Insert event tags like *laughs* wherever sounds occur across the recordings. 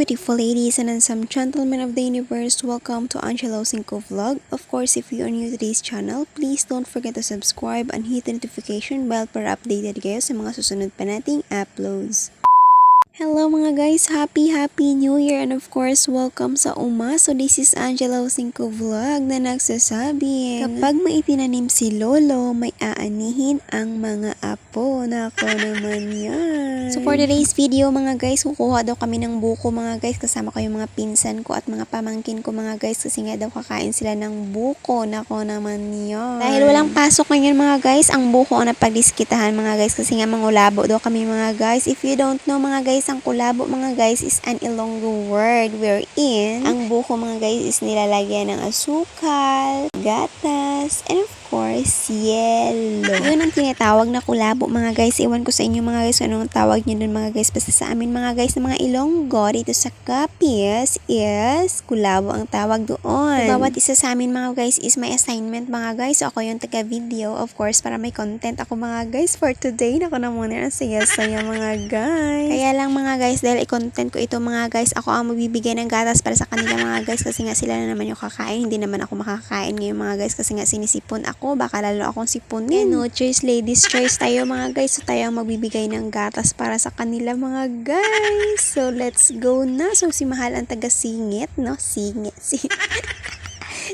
beautiful ladies and handsome gentlemen of the universe, welcome to Angelo Cinco Vlog. Of course, if you are new to this channel, please don't forget to subscribe and hit the notification bell para updated kayo sa mga susunod pa nating uploads. Hello mga guys, happy happy new year and of course welcome sa UMA. So this is Angela Cinco Vlog na nagsasabi kapag may itinanim si Lolo, may aanihin ang mga apo. Nako naman yan. So for today's video mga guys, kukuha daw kami ng buko mga guys kasama ko yung mga pinsan ko at mga pamangkin ko mga guys kasi nga daw kakain sila ng buko. Nako naman yan. Dahil walang pasok ngayon mga guys, ang buko ang napagdiskitahan mga guys kasi nga mangulabo daw kami mga guys. If you don't know mga guys, ang kulabo mga guys is an Ilonggo word wherein ang buko mga guys is nilalagyan ng asukal, gatas, and of course, yellow. Yun ang tinatawag na kulabo mga guys. Iwan ko sa inyo mga guys kung anong tawag nyo dun mga guys. Basta sa amin mga guys na mga Ilonggo dito sa Capiz is kulabo ang tawag doon. So, bawat isa sa amin mga guys is may assignment mga guys. So, ako yung taga-video of course para may content ako mga guys for today. Nako na muna ang saya-saya mga guys. Kaya lang mga guys dahil i-content ko ito mga guys ako ang magbibigay ng gatas para sa kanila mga guys kasi nga sila na naman yung kakain. Hindi naman ako makakain ngayon mga guys kasi nga sinisipon ako. Baka lalo akong sipunin. No choice, ladies choice tayo mga guys. So tayo ang magbibigay ng gatas para sa kanila mga guys. So let's go na. So si Mahal ang taga-singit, no? Singit. Singit. *laughs*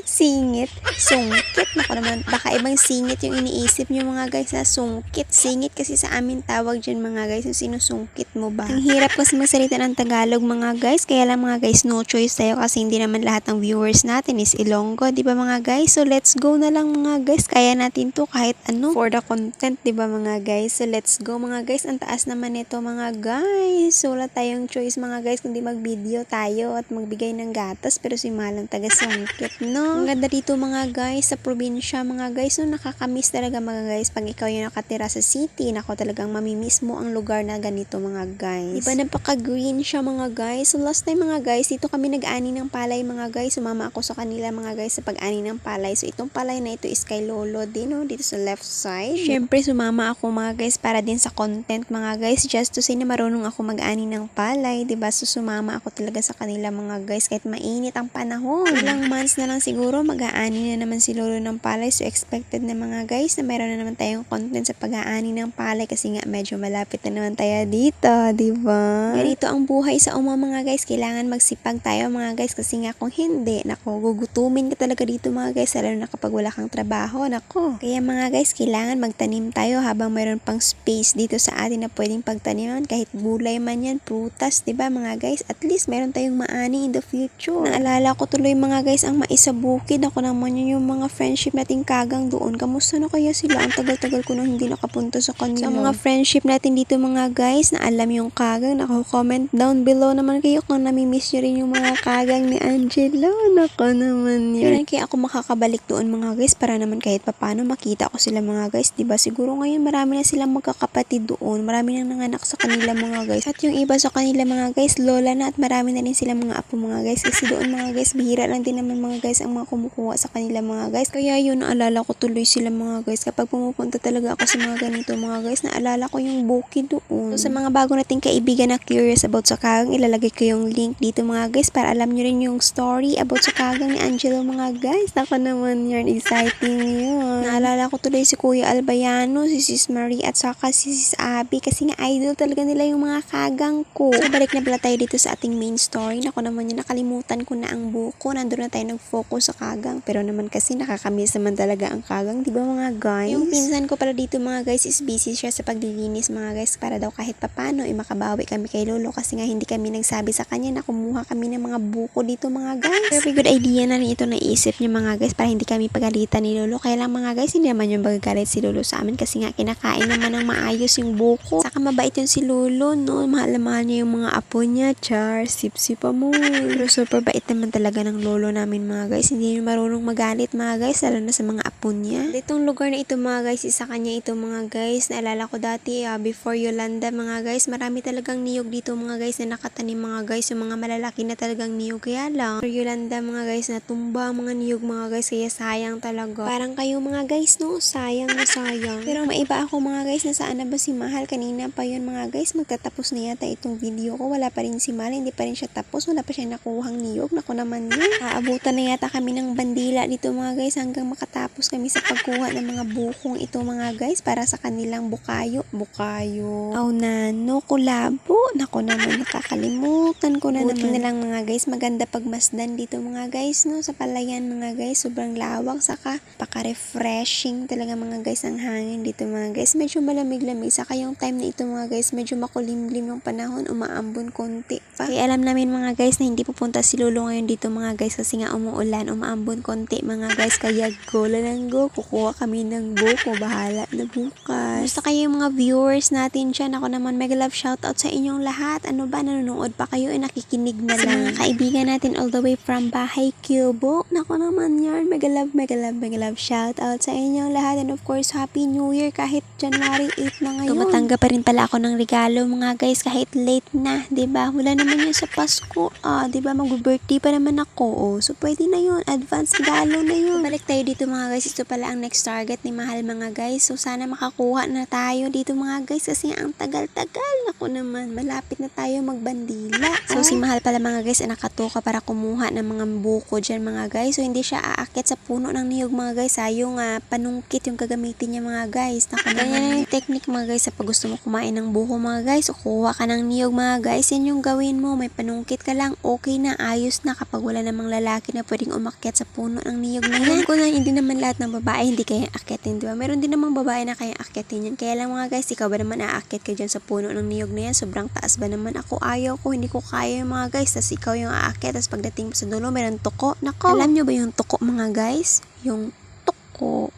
singit, sungkit. Nako naman, baka ibang singit yung iniisip nyo mga guys na sungkit. Singit kasi sa amin tawag dyan mga guys yung sinusungkit mo ba. Ang hirap kasi magsalita ng Tagalog mga guys. Kaya lang mga guys, no choice tayo kasi hindi naman lahat ng viewers natin is Ilonggo. di ba mga guys? So let's go na lang mga guys. Kaya natin to kahit ano. For the content, di ba mga guys? So let's go mga guys. Ang taas naman nito mga guys. So wala tayong choice mga guys kundi mag-video tayo at magbigay ng gatas. Pero si Malang taga sungkit, no? Ang ganda dito mga guys, sa probinsya mga guys, no, nakakamiss talaga mga guys. Pag ikaw yung nakatira sa city, nako talagang mamimiss mo ang lugar na ganito mga guys. Diba napaka-green siya mga guys. So last time mga guys, dito kami nag-ani ng palay mga guys. Sumama ako sa kanila mga guys sa pag-ani ng palay. So itong palay na ito is kay Lolo din, no, dito sa left side. Syempre sumama ako mga guys para din sa content mga guys. Just to say na marunong ako mag-ani ng palay, 'di ba So sumama ako talaga sa kanila mga guys kahit mainit ang panahon. Ilang months na lang siguro mag-aani na naman si Lolo ng palay. So expected na mga guys na meron na naman tayong content sa pag-aani ng palay kasi nga medyo malapit na naman tayo dito, di ba? Ganito ang buhay sa uma mga guys. Kailangan magsipag tayo mga guys kasi nga kung hindi, nako, gugutumin ka talaga dito mga guys lalo na kapag wala kang trabaho, nako. Kaya mga guys, kailangan magtanim tayo habang mayroon pang space dito sa atin na pwedeng pagtaniman kahit gulay man yan, prutas, di ba mga guys? At least meron tayong maani in the future. Naalala ko tuloy mga guys ang maisabukid ako naman yun yung mga friendship nating kagang doon. Kamusta na kaya sila? Ang tagal-tagal ko nang hindi nakapunta sa kanila. Sa mga friendship natin dito mga guys na alam yung kagang, nako-comment down below naman kayo kung namimiss nyo rin yung mga kagang ni Angelo. Nako naman yun. Kailan kaya ako makakabalik doon mga guys para naman kahit papano makita ko sila mga guys. 'di ba Siguro ngayon marami na silang magkakapatid doon. Marami nang nanganak sa kanila mga guys. At yung iba sa kanila mga guys, lola na at marami na rin silang mga apo mga guys. Kasi doon mga guys, bihira lang din naman mga guys ang mga kumukuha sa kanila mga guys. Kaya yun, naalala ko tuloy sila mga guys. Kapag pumupunta talaga ako sa mga ganito mga guys, naalala ko yung bukid doon. So, sa mga bago nating kaibigan na curious about sa kagang, ilalagay ko yung link dito mga guys para alam nyo rin yung story about sa kagang ni Angelo mga guys. Ako naman yun, exciting yun. Naalala ko tuloy si Kuya Albayano, si Sis Marie at saka si Sis Abby kasi nga idol talaga nila yung mga kagang ko. So, balik na pala tayo dito sa ating main story. Ako naman yun, nakalimutan ko na ang buko. Nandun na tayo nag-focus sa kagang. Pero naman kasi nakakamiss naman talaga ang kagang, di ba mga guys? Yung pinsan ko pala dito mga guys is busy siya sa paglilinis mga guys para daw kahit papano ay makabawi kami kay Lolo kasi nga hindi kami nagsabi sa kanya na kumuha kami ng mga buko dito mga guys. Very good idea na rin ito naisip niya mga guys para hindi kami pagalitan ni Lolo. Kaya lang mga guys, hindi naman yung magagalit si Lolo sa amin kasi nga kinakain naman ng maayos yung buko. Saka mabait yun si Lolo, no? Mahal na mahal niya yung mga apo niya. Char, sip-sip mo. *laughs* Pero super bait naman talaga ng Lolo namin mga guys. Guys, hindi yun marunong magalit mga guys, lalo na sa mga apo niya. Itong lugar na ito mga guys, isa kanya ito mga guys. Naalala ko dati, ah, before Yolanda mga guys, marami talagang niyog dito mga guys na nakatanim mga guys, yung mga malalaki na talagang niyog. Kaya lang, for Yolanda mga guys, natumba mga niyog mga guys, kaya sayang talaga. Parang kayo mga guys, no? Sayang na sayang. Pero maiba ako mga guys, nasaan na ba si Mahal? Kanina pa yun mga guys, magtatapos na yata itong video ko. Wala pa rin si Mahal, hindi pa rin siya tapos. Wala pa siya nakuhang niyog. Naku naman yun. Aabutan na yata kami ng bandila dito mga guys hanggang makatapos kami sa pagkuha ng mga bukong ito mga guys para sa kanilang bukayo. Bukayo. Oh nano, kulabo. Naku naman, nakakalimutan ko na Buti naman. na lang mga guys, maganda pagmasdan dito mga guys no sa palayan mga guys. Sobrang lawak saka paka-refreshing talaga mga guys ang hangin dito mga guys. Medyo malamig-lamig saka yung time na ito mga guys, medyo makulimlim yung panahon, umaambon konti pa. Kaya alam namin mga guys na hindi pupunta si Lolo ngayon dito mga guys kasi nga umuulan, umaambon konti mga guys. Kaya go lang go, kukuha kami ng buko, bahala na bukas. Basta kayo yung mga viewers natin dyan, ako naman mega love shoutout sa inyong lahat. Ano ba, nanonood pa kayo, eh, nakikinig na lang. Sa mga kaibigan natin all the way from Bahay Cubo, nako naman yan, mega love, mega love, mega love shoutout sa inyong lahat. And of course, Happy New Year kahit January 8 na ngayon. Tumatanggap pa rin pala ako ng regalo mga guys kahit late na, ba? Wala naman yun sa Pasko. Ah, ba? Mag-birthday pa naman ako. Oh, so pwede na yun. Advance regalo na yun. Balik tayo dito mga guys. Ito pala ang next target ni Mahal mga guys. So sana makakuha na tayo dito mga guys kasi ang tagal-tagal. Ako naman, malapit na tayo magbandila. So si Mahal pala mga guys ay nakatuka para kumuha ng mga buko dyan mga guys. So hindi siya aakit sa puno ng niyog mga guys. Ha? Yung ah, panungkit yung gagamitin niya mga guys. Naku. Ganyan yung technique mga guys sa pag gusto mo kumain ng buko mga guys. O kuha ka ng niyog mga guys. Yan yung gawin mo. May panungkit ka lang. Okay na. Ayos na kapag wala namang lalaki na pwedeng umakyat sa puno ng niyog na yan. Ko na hindi naman lahat ng babae hindi kaya akitin. Diba? Meron din namang babae na kaya akitin yan. Kaya lang mga guys, ikaw ba naman aakit ka dyan sa puno ng niyog na yan? Sobrang taas ba naman? Ako ayaw ko. Hindi ko kaya yung mga guys. Tapos ikaw yung aakit. Tapos pagdating sa dulo, meron tuko. Nako. Alam nyo ba yung tuko mga guys? Yung tuko.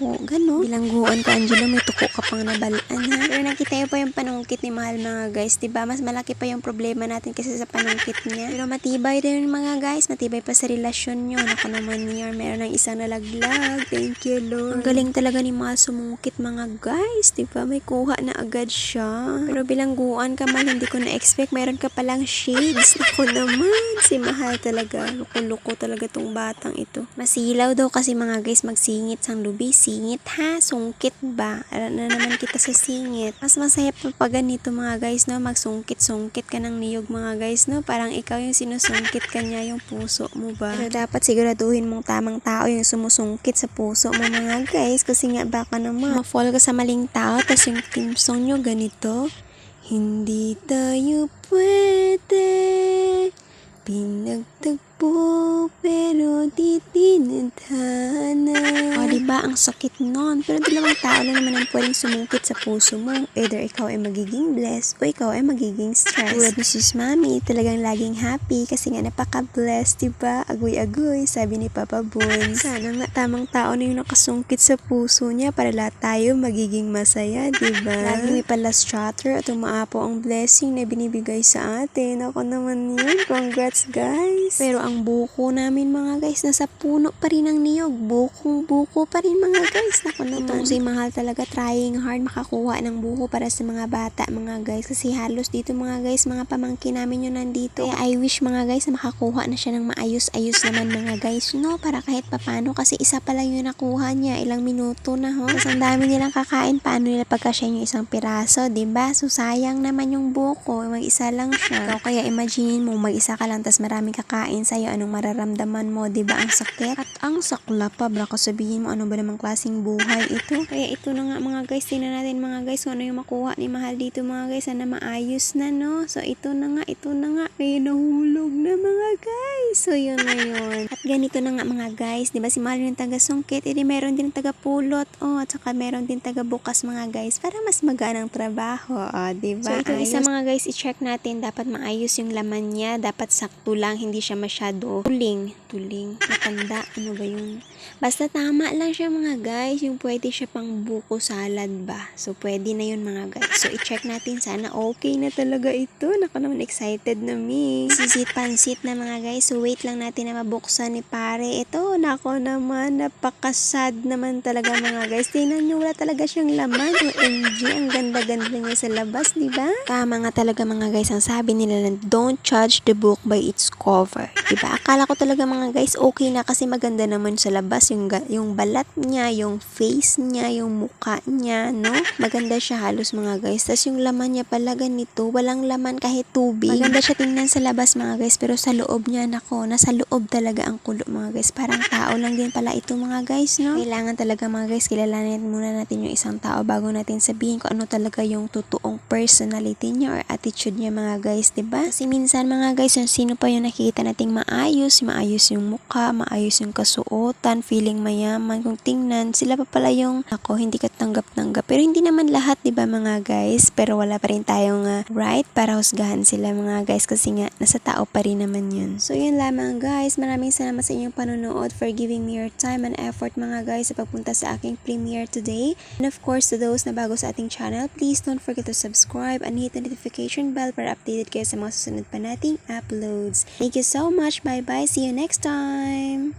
Tuko. Gano. Bilangguan ka, Angelo. May tuko ka pang nabalaan, ha? Pero nakita niyo pa yung panungkit ni Mahal, mga guys. Diba? Mas malaki pa yung problema natin kasi sa panungkit niya. Pero matibay rin mga guys. Matibay pa sa relasyon nyo. Nako naman niya. Meron ng isang nalaglag. Thank you, Lord. Ang galing talaga ni Mahal sumungkit, mga guys. Diba? May kuha na agad siya. Pero bilangguan ka man, hindi ko na-expect. Meron ka palang shades. Nako naman. Si Mahal talaga. Luko-luko talaga tong batang ito. Masilaw daw kasi mga guys magsingit sang lubi. Singit ha? Sungkit ba? Alam na naman kita sa singit. Mas masaya pa pa ganito mga guys no? Magsungkit-sungkit ka ng niyog mga guys no? Parang ikaw yung sinusungkit ka niya yung puso mo ba? Pero dapat siguraduhin mong tamang tao yung sumusungkit sa puso mo mga guys. Kasi nga baka naman ma-fall ka sa maling tao tapos yung team song nyo ganito. Hindi tayo pwede Pinagtagpo pero di tinadhana. Diba? Ang sakit nun. Pero dalawang tao lang naman ang pwedeng sumungkit sa puso mo. Either ikaw ay magiging blessed o ikaw ay magiging stressed. Tulad ni Sis Mami, talagang laging happy kasi nga napaka-blessed, diba? Agoy-agoy, sabi ni Papa Bon. Sana nga tamang tao na yung nakasungkit sa puso niya para lahat tayo magiging masaya, diba? Lagi may palas chatter at umaapo ang blessing na binibigay sa atin. Ako naman yun. Congrats, guys. Pero ang buko namin, mga guys, nasa puno pa rin ang niyog. Bukong buko pa rin, mga guys. *laughs* Ako naman. Si Mahal talaga trying hard makakuha ng buko para sa mga bata, mga guys. Kasi halos dito, mga guys, mga pamangkin namin yun nandito. Kaya I wish, mga guys, na makakuha na siya ng maayos-ayos naman, mga guys. No, para kahit papano. Kasi isa pa lang yung nakuha niya. Ilang minuto na, ho. Tapos ang dami nilang kakain. Paano nila pagkasya yung isang piraso, ba So, sayang naman yung buko. Mag-isa lang siya. Ikaw kaya imagine mo, mag-isa ka lang, tas maraming kakain sa'yo. Anong mararamdaman mo, ba Ang sakit. At ang sakla pa, baka sabihin mo, ano ba namang klaseng buhay ito. Kaya ito na nga, mga guys. Tingnan natin, mga guys, kung ano yung makuha ni Mahal dito, mga guys. Sana maayos na, no? So, ito na nga, ito na nga. May nahulog na, mga guys. So, yun na yun. At ganito na nga, mga guys. 'di ba si Mahal yung taga-sungkit. Edi meron din taga-pulot. Oh, at saka meron din taga-bukas, mga guys. Para mas magaan ang trabaho. Oh, 'di ba? So, itong isa, mga guys, i-check natin. Dapat maayos yung laman niya. Dapat sakto lang. Hindi siya masyado tuling. Tuling. Matanda. Ano ba yung... Basta tama lang siya, mga guys. Yung pwede siya pang buko salad ba? So, pwede na yun, mga guys. So, i-check natin. Sana okay na talaga ito. Naka naman excited na me. Sisit pansit na, mga guys. So, wait lang natin na mabuksan ni pare. Ito, nako naman, napakasad naman talaga mga guys. Tingnan nyo, wala talaga siyang laman. OMG, ang ganda-ganda niya sa labas, di ba? Tama nga talaga mga guys, ang sabi nila na don't judge the book by its cover. Di ba? Akala ko talaga mga guys, okay na kasi maganda naman sa labas. Yung, yung balat niya, yung face niya, yung mukha niya, no? Maganda siya halos mga guys. Tapos yung laman niya pala ganito, walang laman kahit tubig. Maganda siya tingnan sa labas mga guys, pero sa loob niya, nako, nasa loob talaga ang kulo mga guys. Parang tao lang din pala ito mga guys, no? Kailangan talaga mga guys, kilalanin muna natin yung isang tao bago natin sabihin kung ano talaga yung totoong personality niya or attitude niya mga guys, ba? Kasi minsan mga guys, yung sino pa yung nakikita nating maayos, maayos yung mukha, maayos yung kasuotan, feeling mayaman, kung tingnan, sila pa pala yung ako, hindi ka tanggap-tanggap. Pero hindi naman lahat, 'di ba mga guys? Pero wala pa rin tayong ah, right para husgahan sila mga guys kasi nga nasa tao pa rin naman yun. So yun lamang guys, maraming salamat sa inyong panonood for giving me your time and effort mga guys sa pagpunta sa aking premiere today. And of course, to those na bago sa ating channel, please don't forget to subscribe and hit the notification bell para updated kayo sa mga susunod pa nating uploads. Thank you so much. Bye-bye. See you next time.